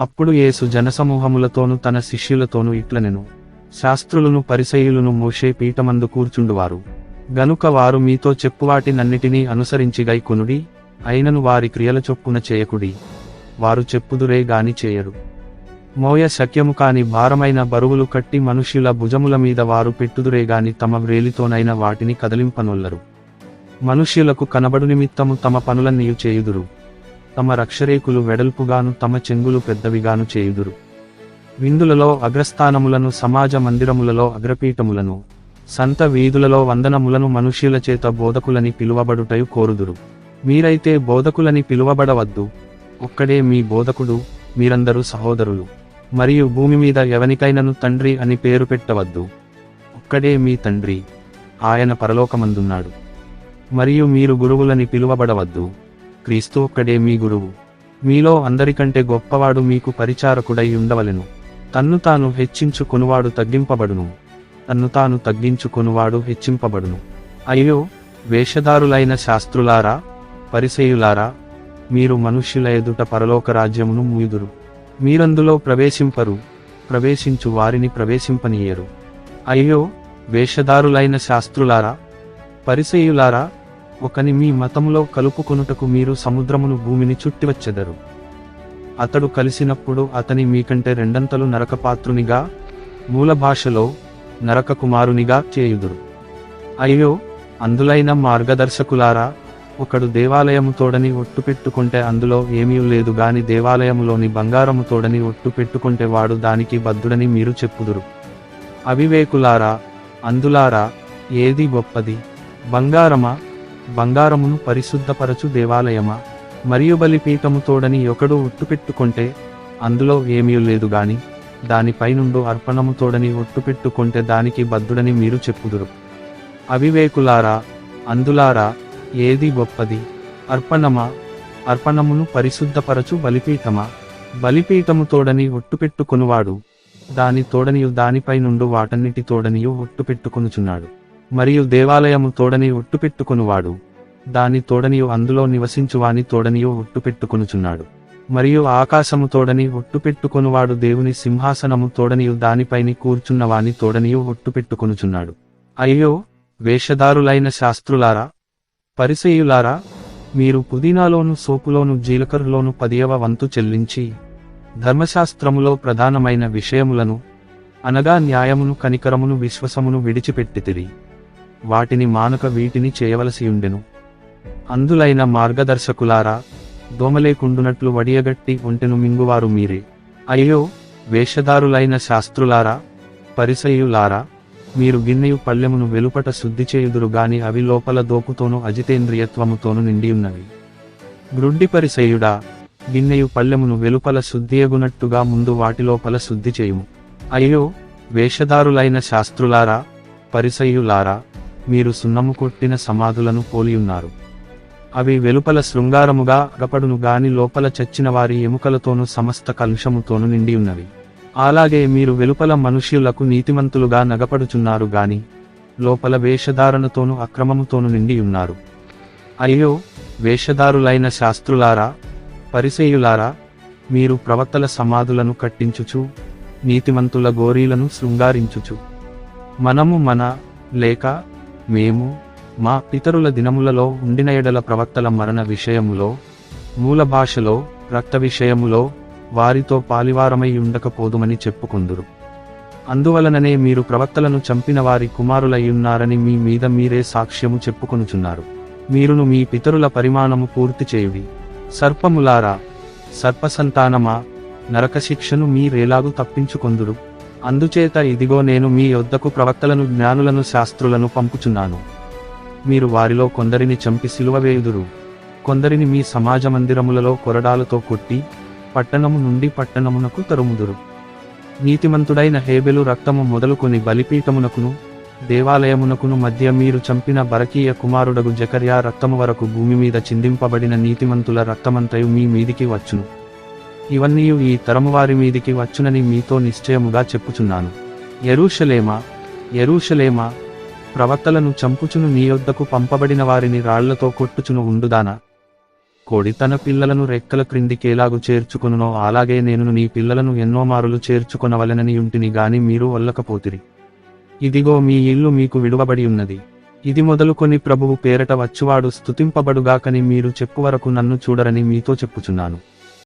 అప్పుడు యేసు జనసమూహములతోనూ తన శిష్యులతోనూ ఇట్లనెను. శాస్త్రులను పరిసయులను మోషే పీఠమందు కూర్చుండువారు. గనుక వారు మీతో చెప్పువాటినన్నిటినీ అనుసరించి గైకునుడి అయినను వారి క్రియల చొప్పున చేయకుడి. వారు చెప్పుదురే గాని చేయరు. మోయ శక్యము కాని భారమైన బరువులు కట్టి మనుష్యుల భుజముల మీద వారు పెట్టుదురే గాని తమ వ్రేలితోనైన వాటిని కదలింపనొల్లరు. మనుష్యులకు కనబడు నిమిత్తము తమ పనులన్నీయు చేయుదురు. తమ రక్షరేకులు వెడల్పుగాను తమ చెంగులు పెద్దవిగాను చేయుదురు. విందులలో అగ్రస్థానములను సమాజ మందిరములలో అగ్రపీఠములను సంత వీధులలో వందనములను మనుష్యుల చేత బోధకులని పిలువబడుటయు కోరుదురు. మీరైతే బోధకులని పిలువబడవద్దు. ఒక్కడే మీ బోధకుడు మీరందరూ సహోదరులు. మరియు భూమి మీద ఎవనికైనను తండ్రి అని పేరు పెట్టవద్దు. ఒక్కడే మీ తండ్రి ఆయన పరలోకమందున్నాడు. మరియు మీరు గురువులని పిలువబడవద్దు. క్రీస్తు ఒక్కడే మీ గురువు. మీలో అందరికంటే గొప్పవాడు మీకు పరిచారకుడై ఉండవలెను. తన్ను తాను హెచ్చించుకునివాడు తగ్గింపబడును. తన్ను తాను తగ్గించుకునివాడు హెచ్చింపబడును. అయ్యో వేషధారులైన శాస్త్రులారా పరిసయులారా మీరు మనుష్యుల ఎదుట పరలోక రాజ్యమును మూయుదురు. మీరందులో ప్రవేశింపరు ప్రవేశించు వారిని ప్రవేశింపనీయరు. అయ్యో వేషధారులైన శాస్త్రులారా పరిసయులారా ఒకని మీ మతంలో కలుపుకొనుటకు మీరు సముద్రమును భూమిని చుట్టివచ్చెదరు. అతడు కలిసినప్పుడు అతని మీకంటే రెండంతలు నరకపాత్రునిగా మూల భాషలో నరకకుమారునిగా చేయుదురు. అయ్యో అందులైన మార్గదర్శకులారా ఒకడు దేవాలయము తోడని ఒట్టు పెట్టుకుంటే అందులో ఏమీ లేదు గాని దేవాలయములోని బంగారము తోడని ఒట్టు పెట్టుకుంటే వాడు దానికి బద్ధుడని మీరు చెప్పుదురు. అవివేకులారా అందులారా ఏది గొప్పది? బంగారమా? బంగారమును పరిశుద్ధపరచు దేవాలయమా? మరియు బలిపీఠము తోడని ఒకడు ఒట్టుపెట్టుకుంటే అందులో ఏమీ లేదు గాని దానిపైనుండు అర్పణము తోడని ఒట్టుపెట్టుకుంటే దానికి బద్ధుడని మీరు చెప్పుదురు. అవివేకులారా అందులారా ఏది గొప్పది? అర్పణమా? అర్పణమును పరిశుద్ధపరచు బలిపీఠమా? బలిపీఠము తోడని ఒట్టుపెట్టుకొనువాడు దాని తోడనియు దానిపై నుండు వాటన్నిటి తోడనియు ఒట్టు పెట్టుకొనుచున్నాడు. మరియు దేవాలయము తోడని ఒట్టుపెట్టుకునువాడు దాని తోడనియు అందులో నివసించువాని తోడనియు ఒట్టుపెట్టుకునుచున్నాడు మరియు ఆకాశము తోడని ఒట్టుపెట్టుకొనువాడు దేవుని సింహాసనము తోడనియు దానిపైని కూర్చున్నవాని తోడనియు ఒట్టుపెట్టుకునుచున్నాడు అయ్యో వేషధారులైన శాస్త్రులారా పరిసయులారా మీరు పుదీనాలోను సోపులోను జీలకర్రలోను పదియవ వంతు చెల్లించి ధర్మశాస్త్రములో ప్రధానమైన విషయములను అనగా న్యాయమును కనికరమును విశ్వసమును విడిచిపెట్టితిరి. వాటిని మానక వీటిని చేయవలసియుండెను అందులైన మార్గదర్శకులారా దోమలేకుండునట్లు వడియగట్టి ఒంటెను మింగువారు మీరే. అయ్యో వేషధారులైన శాస్త్రులారా పరిసయులారా మీరు గిన్నెయు పళ్ళెమును వెలుపట శుద్ధి చేయుదురు గాని అవి లోపల దోపుతోనూ అజితేంద్రియత్వముతోనూ నిండియున్నవి. గ్రుడ్డి పరిసయుడా గిన్నెయు పళ్ళెమును వెలుపల శుద్ధియగునట్టుగా ముందు వాటి లోపల శుద్ధి చేయుము. అయ్యో వేషధారులైన శాస్త్రులారా పరిసయులారా మీరు సున్నము కొట్టిన సమాధులను పోలియున్నారు అవి వెలుపల శృంగారముగా అగపడును గాని లోపల చచ్చిన వారి ఎముకలతోనూ సమస్త కలుషముతోనూ నిండియున్నవి అలాగే మీరు వెలుపల మనుష్యులకు నీతిమంతులుగా నగపడుచున్నారు గాని లోపల వేషధారణతోనూ అక్రమముతోనూ నిండి ఉన్నారు. అయ్యో వేషధారులైన శాస్త్రులారా పరిసేయులారా మీరు ప్రవక్తల సమాధులను కట్టించుచు నీతిమంతుల గోరీలను శృంగారించుచు. మనము మన లేక మేము మా పితరుల దినములలో ఉండిన ఎడల ప్రవక్తల మరణ విషయములో మూల భాషలో రక్త విషయములో వారితో పాలివారమై ఉండకపోదుమని చెప్పుకుందురు. అందువలననే మీరు ప్రవక్తలను చంపిన వారి కుమారులయ్యున్నారని మీ మీద మీరే సాక్ష్యము చెప్పుకొనుచున్నారు. మీరును మీ పితరుల పరిమాణము పూర్తి చేయుడి. సర్పములారా సర్పసంతానమా నరకశిక్షను మీరేలాగు తప్పించుకొందురు. అందుచేత ఇదిగో నేను మీ యొద్దకు ప్రవక్తలను జ్ఞానులను శాస్త్రులను పంపుచున్నాను. మీరు వారిలో కొందరిని చంపి సిలువవేయుదురు కొందరిని మీ సమాజ మందిరములలో కొరడాలతో కొట్టి పట్టణము నుండి పట్టణమునకు తరుముదురు. నీతిమంతుడైన హేబెలు రక్తము మొదలుకొని బలిపీఠమునకును దేవాలయమునకును మధ్య మీరు చంపిన బరకీయ కుమారుడగు జకర్యా రక్తము వరకు భూమి మీద చిందింపబడిన నీతిమంతుల రక్తమంతయు మీ మీదికి వచ్చును. ఇవన్నీ ఈ తరమువారి మీదికి వచ్చునని మీతో నిశ్చయముగా చెప్పుచున్నాను. ఎరూషలేమా ఎరూషలేమా ప్రవక్తలను చంపుచును నీ యొద్దకు పంపబడిన వారిని రాళ్ళతో కొట్టుచును ఉండుదానా? కోడి తన పిల్లలను రెక్కల క్రిందికేలాగు చేర్చుకొనునో అలాగే నేను నీ పిల్లలను ఎన్నో మారులు చేర్చుకొనవలెనని ఉంటిని గాని మీరు వల్లకపోతిరి ఇదిగో మీ ఇల్లు మీకు విడువబడి ఉన్నది. ఇది మొదలుకొని ప్రభువు పేరట వచ్చువాడు స్తుతింపబడుగాకని మీరు చెప్పు వరకు నన్ను చూడరని మీతో చెప్పుచున్నాను.